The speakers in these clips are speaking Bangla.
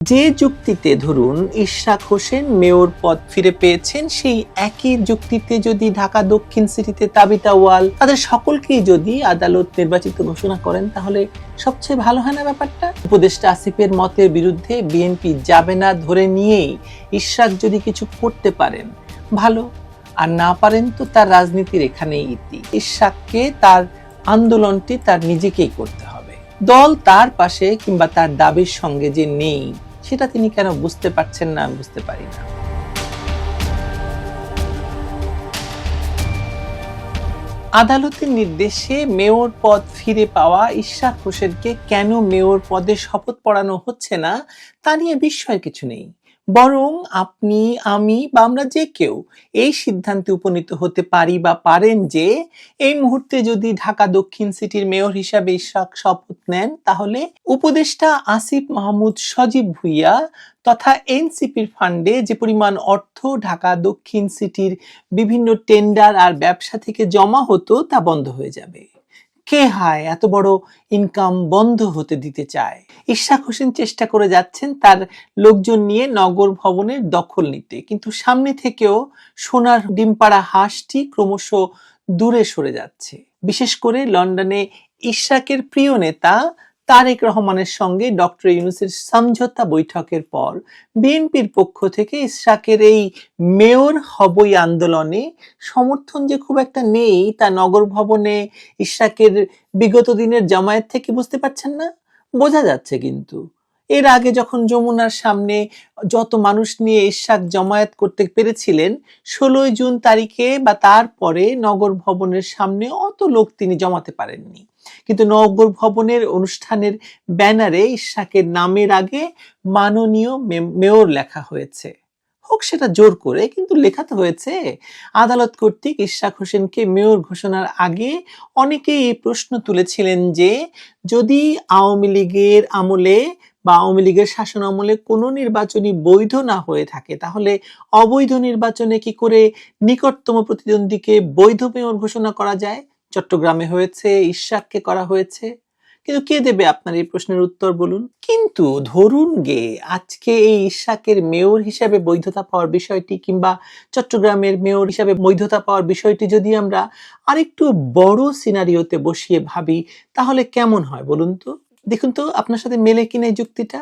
যে যুক্তিতে ধরুন ইশরাক হোসেন মেয়র পদ ফিরে পেয়েছেন, সেই একই যুক্তিতে যদি ঢাকা দক্ষিণ সিটিতে তাবিতা ওয়াল তাদের সকলকেই যদি আদালত নির্বাচিত ঘোষণা করেন, তাহলে সবচেয়ে ভালো হয় না ব্যাপারটা? উপদেষ্টা আসিফের মতের বিরুদ্ধে বিএনপি যাবে না ধরে নিয়েই ইশরাক যদি কিছু করতে পারেন, ভালো। আর না পারেন তো তার রাজনীতির এখানেই ইতি। ইশরাককে তার আন্দোলনটি তার নিজেকেই করতে হবে। দল তার পাশে কিংবা তার দাবির সঙ্গে যে নেই সেটা তিনি কেন বুঝতে পারছেন না, আমি বুঝতে পারি না। আদালতের নির্দেশে মেয়র পদ ফিরে পাওয়া ইশরাক হোসেনকে কেন মেয়র পদে শপথ পড়ানো হচ্ছে না, তা নিয়ে বিস্ময়ের কিছু নেই। বরং আপনি, আমি বা আমরা যে কেউ এই সিদ্ধান্তে উপনীত হতে পারি বা পারেন যে এই মুহূর্তে যদি ঢাকা দক্ষিণ সিটির মেয়র হিসাবে ইশরাক শপথ নেন, তাহলে উপদেষ্টা আসিফ মাহমুদ সজীব ভুইয়া তথা এনসিপির ফান্ডে যে পরিমাণ অর্থ ঢাকা দক্ষিণ সিটির বিভিন্ন টেন্ডার আর ব্যবসা থেকে জমা হতো তা বন্ধ হয়ে যাবে। কে হায় এত বড় ইনকাম বন্ধ হতে দিতে চায়? ইশাক হোসেন চেষ্টা করে যাচ্ছেন তার লোকজন নিয়ে নগর ভবনের দখল নিতে। কিন্তু সামনে থেকেও সোনার ডিমপাড়া হাঁসটি ক্রমশ দূরে সরে যাচ্ছে। বিশেষ করে লন্ডনে ইশাকের প্রিয় নেতা তারেক রহমানের সঙ্গে ডক্টর ইউনুসের সমঝোতা বৈঠকের পর বিএনপির পক্ষ থেকে ইসরাকের এই মেয়র হবই আন্দোলনে সমর্থন যে খুব একটা নেই, তা নগর ভবনে ইসরাকের বিগত দিনের জামায়াত থেকে বুঝতে পারছেন না? বোঝা যাচ্ছে কিন্তু। এর আগে যখন যমুনার সামনে যত মানুষ নিয়ে ইশাক জমায়েত করতে পেরেছিলেন, ষোলোই জুন তারিখে বা তারপরে নগর ভবনের সামনে অত লোক তিনি জমাতে পারেননি। কিন্তু নগর ভবনের অনুষ্ঠানের ব্যানারে ইশাকের নামের আগে মাননীয় মেয়র লেখা হয়েছে। হোক সেটা জোর করে, কিন্তু লেখা তো হয়েছে। আদালত কর্তৃক ইশাক হোসেনকে মেয়র ঘোষণার আগে অনেকেই এই প্রশ্ন তুলেছিলেন যে, যদি আওয়ামী লীগের আমলে বা আওয়ামী লীগের শাসন আমলে কোনো নির্বাচনই বৈধ না হয়ে থাকে, তাহলে অবৈধ নির্বাচনে কি করে নিকটতম প্রতিদ্বন্দ্বীকে বৈধ মেয়র ঘোষণা করা যায়? চট্টগ্রামে হয়েছে, ইশাককে করা হয়েছে। কিন্তু কে দেবে আপনার এই প্রশ্নের উত্তর বলুন? কিন্তু ধরুন গে, আজকে এই ইশাকের মেয়র হিসাবে বৈধতা পাওয়ার বিষয়টি কিংবা চট্টগ্রামের মেয়র হিসাবে বৈধতা পাওয়ার বিষয়টি যদি আমরা আরেকটু বড় সিনারিওতে বসিয়ে ভাবি, তাহলে কেমন হয় বলুন তো? দেখুন তো, আপনার সাথে মেলে কিনা যুক্তিটা?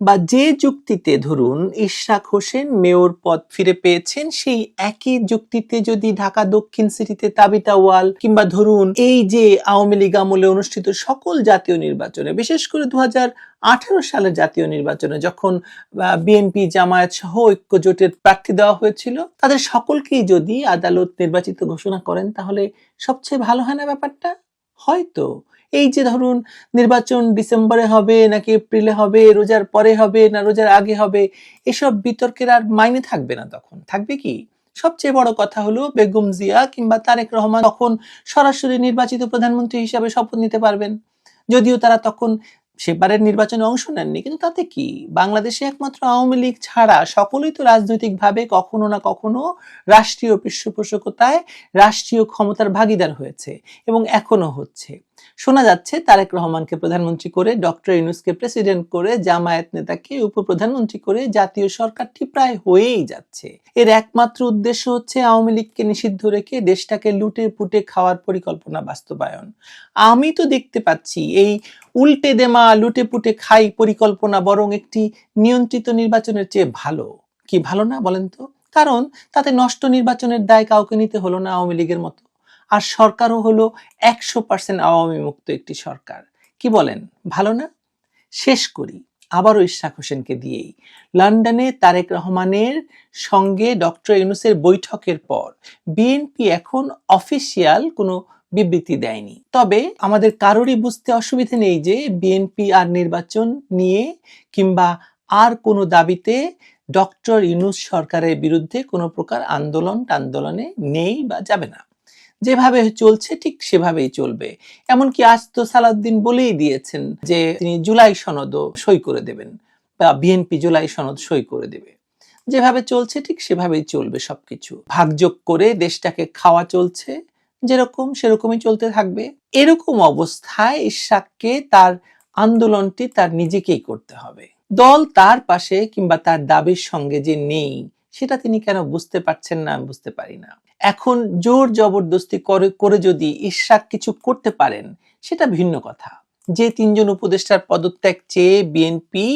বা যে যুক্তিতে ধরুন ইশরাক হোসেন মেয়র পদ ফিরে পেয়েছেন, সেই একই যুক্তিতে যদি ঢাকা দক্ষিণ সিটিতে তাবিতা ওয়াল কিংবা ধরুন এই যে আওয়ামী লীগ আমলে অনুষ্ঠিত সকল জাতীয় নির্বাচনে, বিশেষ করে দু আঠারো সালের জাতীয় নির্বাচনে যখন বিএনপি জামায়াত সহ ঐক্য জোটের প্রার্থী দেওয়া হয়েছিল, তাদের সকলকেই যদি আদালত নির্বাচিত ঘোষণা করেন, তাহলে সবচেয়ে ভালো হয় না ব্যাপারটা? হয়তো। এই যে ধরুন নির্বাচন ডিসেম্বরে হবে, নাকি এপ্রিলে হবে, রোজার পরে হবে, না রোজার আগে হবে, এসব বিতর্কের আর মাইনে থাকবে না তখন। থাকবে কি? সবচেয়ে বড় কথা হলো বেগম জিয়া কিংবা তারেক রহমান তখন সরাসরি নির্বাচিত প্রধানমন্ত্রী হিসাবে শপথ নিতে পারবেন। যদিও তারা তখন সেবারের নির্বাচনে অংশ নেননি, কিন্তু তাতে কি? বাংলাদেশে একমাত্র আওয়ামী লীগ ছাড়া সকলেই তো রাজনৈতিকভাবে কখনো না কখনো রাষ্ট্রীয় পৃষ্ঠপোষকতায় রাষ্ট্রীয় ক্ষমতার ভাগিদার হয়েছে এবং এখনও হচ্ছে। শোনা যাচ্ছে তারেক রহমানকে প্রধানমন্ত্রী করে, ডক্টর ইউনুসকে প্রেসিডেন্ট করে, জামায়াত নেতাকে উপপ্রধানমন্ত্রী করে, জাতীয় সরকারটি প্রায় হয়েই যাচ্ছে। এর একমাত্র উদ্দেশ্য হচ্ছে আওয়ামী লীগকে নিষিদ্ধ রেখে দেশটাকে লুটে পুটে খাওয়ার পরিকল্পনা বাস্তবায়ন। আমি তো দেখতে পাচ্ছি এই উল্টে দেমা, লুটে পুটে খাই পরিকল্পনা বরং একটি নিয়ন্ত্রিত নির্বাচনের চেয়ে ভালো। কি ভালো না বলেন তো? কারণ তাতে নষ্ট নির্বাচনের দায় কাউকে নিতে হলো না আওয়ামী লীগের মতো। আর সরকারও হলো একশো পার্সেন্ট আওয়ামী মুক্ত একটি সরকার। কি বলেন? ভালো না? শেষ করি। আবারও ইশাক হোসেনকে দিয়েই। লন্ডনে তারেক রহমানের সঙ্গে ডক্টর ইউনুসের বৈঠকের পর বিএনপি এখন অফিসিয়াল কোনো বিবৃতি দেয়নি। তবে আমাদের কারোরই বুঝতে অসুবিধা নেই যে বিএনপি আর নির্বাচন নিয়ে কিংবা আর কোনো দাবিতে ডক্টর ইউনুস সরকারের বিরুদ্ধে কোনো প্রকার আন্দোলন টান্দোলনে নেই বা যাবে না। যেভাবে চলছে, ঠিক সেভাবেই চলবে। এমনকি আজ তো সালাউদ্দিন বলেই দিয়েছেন যে তিনি জুলাই সনদও সই করে দেবেন বা বিএনপি জুলাই সনদ সই করে দেবে। যেভাবে চলছে, ঠিক সেভাবেই চলবে সবকিছু। ভাগযোগ করে দেশটাকে খাওয়া চলছে, যেরকম সেরকমই চলতে থাকবে। এরকম অবস্থায় ইশাককে তার আন্দোলনটি তার নিজেকেই করতে হবে। দল তার পাশে কিংবা তার দাবির সঙ্গে যে নেই, সেটা তিনি কেন বুঝতে পারছেন না বুঝতে পারি না। এখন জোর জবরদস্তি করে করে যদি ইশরাক কিছু করতে পারেন, সেটা ভিন্ন কথা। যে তিনজন উপদেষ্টার পদত্যাগ চেয়ে বিএনপি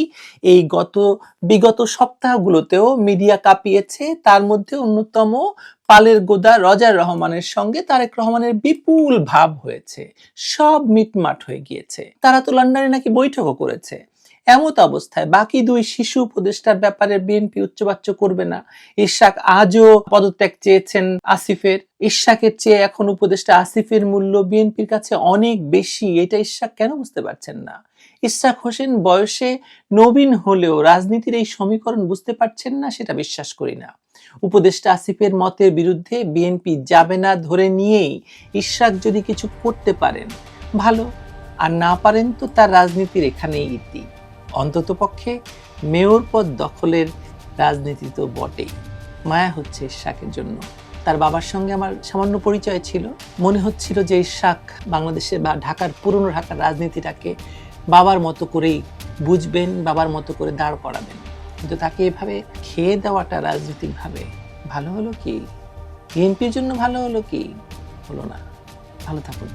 এই গত, বিগত সপ্তাহগুলোতেও মিডিয়া কাঁপিয়েছে। তার মধ্যে অন্যতম পালের গোদা রজার রহমানের সঙ্গে তারেক রহমানের বিপুল ভাব হয়েছে। সব মিটমাট হয়ে গিয়েছে। তারা তো লন্ডনে নাকি বৈঠকও করেছে। এমত অবস্থায়। বাকি দুই শিশু উপদেষ্টার ব্যাপারে বিএনপি উচ্চবাচ্য করবে না। ইশাক আজও পদত্যাগ চেয়েছেন আসিফের। ইশাকের চেয়ে এখন উপদেষ্টা আসিফের মূল্য বিএনপির কাছে অনেক বেশি। এটা ইশাক কেন বুঝতে পারছেন না? ইশাক হোসেন বয়সে নবীন হলেও রাজনীতির এই সমীকরণ বুঝতে পারছেন না সেটা বিশ্বাস করি না। উপদেষ্টা আসিফের মতের বিরুদ্ধে বিএনপি যাবে না ধরে নিয়েই ইশাক যদি কিছু করতে পারেন, ভালো। আর না পারেন তো তার রাজনীতির এখানেই ইতি। অন্তত পক্ষে মেয়র পদ দখলের রাজনীতি তো বটেই। মায়া হচ্ছে ইশাকের জন্য। তার বাবার সঙ্গে আমার সামান্য পরিচয় ছিল। মনে হচ্ছিল যে ইশাক বাংলাদেশের বা ঢাকার, পুরনো ঢাকার রাজনীতিটাকে বাবার মতো করেই বুঝবেন, বাবার মতো করে দাঁড় করাবেন। কিন্তু তাকে এভাবে খেয়ে দেওয়াটা রাজনৈতিকভাবে ভালো হলো কি? বিএনপির জন্য ভালো হলো কি? হলো না। ভালো থাকুন।